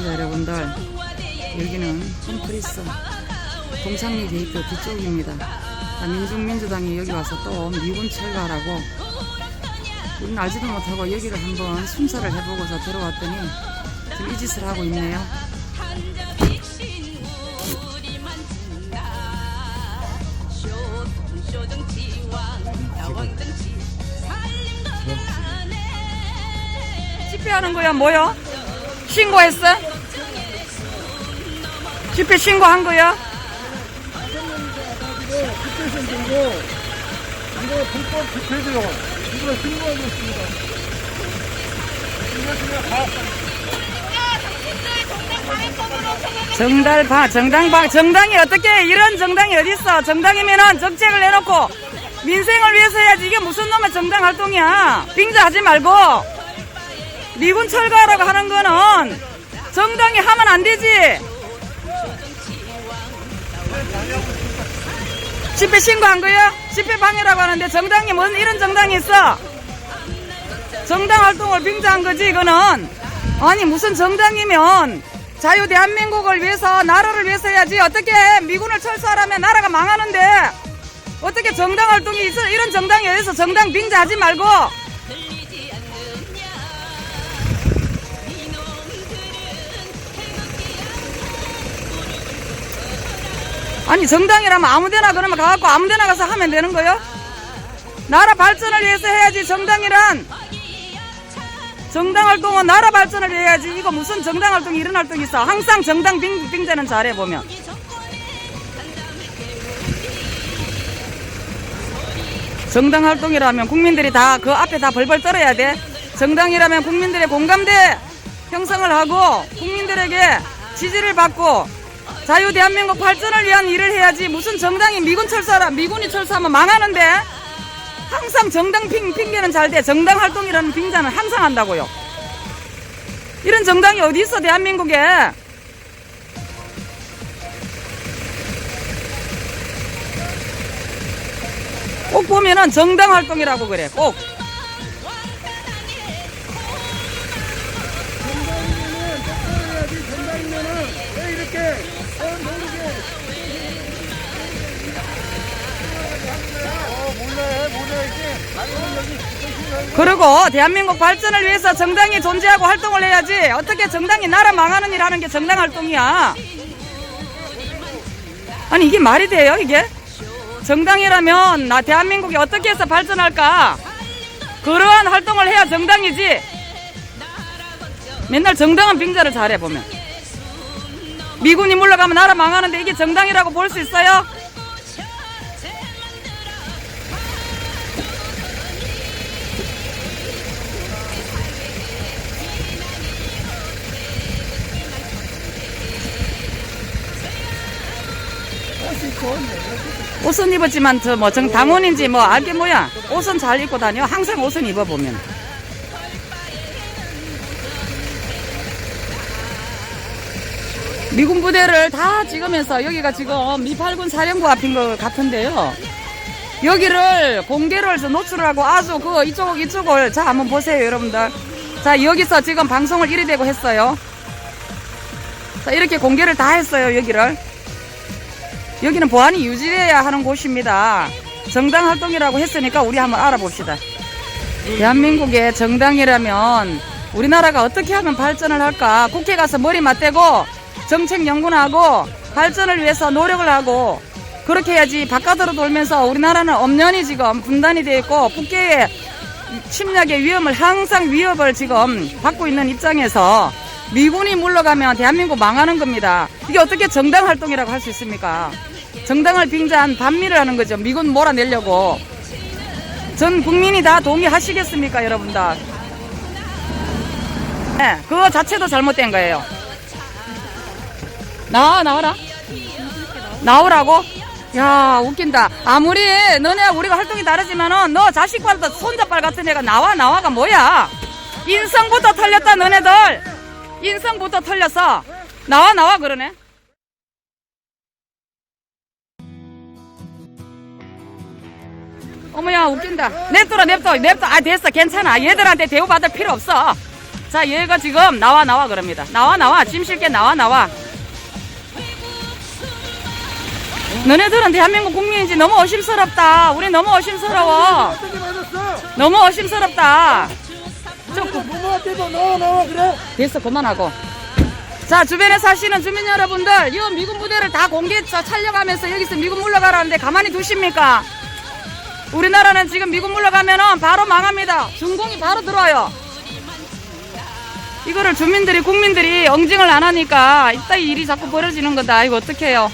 시청자 여러분들 여기는 홈프리스 동창리 게이트 뒤쪽입니다. 자, 민중민주당이 여기 와서 또 미군 철가라고 우리는 알지도 못하고 여기를 한번 순찰을 해보고서 들어왔더니 지금 이 짓을 하고 있네요. 집회하는 거야 뭐야? 신고했어? 집회 신고한 거야? 집회선 들고 이거 불법 집회죠. 이거 신고하고 있습니다. 이거 지금 가 정달 봐 정당 봐 정당이 어떻게 이런 정당이 어디 있어? 정당이면은 정책을 내놓고 민생을 위해서 해야지 이게 무슨 놈의 정당 활동이야? 빙자하지 말고 미군 철거하라고 하는 거는 정당이 하면 안 되지. 집회 신고한 거야? 집회 방해라고 하는데 정당이 뭔 이런 정당이 있어? 정당 활동을 빙자한 거지 이거는 아니 무슨 정당이면 자유 대한민국을 위해서 나라를 위해서 해야지 어떻게 미군을 철수하라면 나라가 망하는데 어떻게 정당 활동이 있어 이런 정당이 어디서 정당 빙자하지 말고 아니 정당이라면 아무데나 그러면 가갖고 아무데나 가서 하면 되는 거요? 나라 발전을 위해서 해야지 정당이란. 정당 활동은 나라 발전을 위해야지. 이거 무슨 정당 활동이 이런 활동이 있어? 항상 정당 빙, 빙자는 잘해 보면. 정당 활동이라면 국민들이 다 그 앞에 다 벌벌 떨어야 돼. 정당이라면 국민들의 공감대 형성을 하고 국민들에게 지지를 받고 자유 대한민국 발전을 위한 일을 해야지 무슨 정당이 미군 철수하라 미군이 철수하면 망하는데 항상 정당 핑, 핑계는 잘 돼. 정당 활동이라는 빙자는 항상 한다고요. 이런 정당이 어디 있어, 대한민국에? 꼭 보면은 정당 활동이라고 그래, 꼭. 그리고 대한민국 발전을 위해서 정당이 존재하고 활동을 해야지. 어떻게 정당이 나라 망하는 일 하는 게 정당 활동이야. 아니, 이게 말이 돼요, 이게? 정당이라면 나 대한민국이 어떻게 해서 발전할까? 그러한 활동을 해야 정당이지. 맨날 정당한 빙자를 잘해, 보면. 미군이 물러가면 나라 망하는데 이게 정당이라고 볼 수 있어요? 옷은 입었지만 저 뭐 정 당원인지 뭐 알게 뭐야. 옷은 잘 입고 다녀. 항상 옷은 입어보면. 미군 부대를 다 찍으면서 여기가 지금 미팔군 사령부 앞인 것 같은데요. 여기를 공개를 해서 노출하고 아주 그 이쪽 이쪽을 자 한번 보세요 여러분들. 자 여기서 지금 방송을 이리 대고 했어요. 자 이렇게 공개를 다 했어요 여기를 여기는 보안이 유지돼야 하는 곳입니다. 정당 활동이라고 했으니까 우리 한번 알아봅시다. 대한민국의 정당이라면 우리나라가 어떻게 하면 발전을 할까? 국회 가서 머리 맞대고 정책 연구하고 발전을 위해서 노력을 하고 그렇게 해야지 바깥으로 돌면서 우리나라는 엄연히 지금 분단이 되어 있고 국회의 침략의 위험을 항상 위협을 지금 받고 있는 입장에서 미군이 물러가면 대한민국 망하는 겁니다. 이게 어떻게 정당 활동이라고 할 수 있습니까? 정당을 빙자한 반미를 하는 거죠. 미군 몰아내려고. 전 국민이 다 동의하시겠습니까, 여러분들? 네, 그거 자체도 잘못된 거예요. 나와, 나와라. 나오라고? 야, 웃긴다. 아무리 너네 우리가 활동이 다르지만은 너 자식과도 손자빨 같은 애가 나와, 나와가 뭐야? 인성부터 털렸다, 너네들. 인성부터 털렸어. 나와, 나와, 그러네. 어머야 웃긴다 냅둬라 냅둬 냅둬 아 됐어 괜찮아 얘들한테 대우받을 필요 없어 자, 얘가 지금 나와 나와 그럽니다. 나와 나와 짐 실게 나와 나와. 너네들은 대한민국 국민인지 너무 의심스럽다. 우리 너무. 어떻게 맞았어? 너무 의심스럽다. 저 그- 부모한테도 나와 나와 그래. 됐어 그만하고 자 주변에 사시는 주민 여러분들 이 미군 부대를 다 공개 저 촬영하면서 여기서 미군 물러가라는데 가만히 두십니까 우리나라는 지금 미군 물러가면은 바로 망합니다. 중공이 바로 들어와요. 이거를 주민들이 국민들이 응징을 안 하니까 이따 이 일이 자꾸 벌어지는 거다. 이거 어떡해요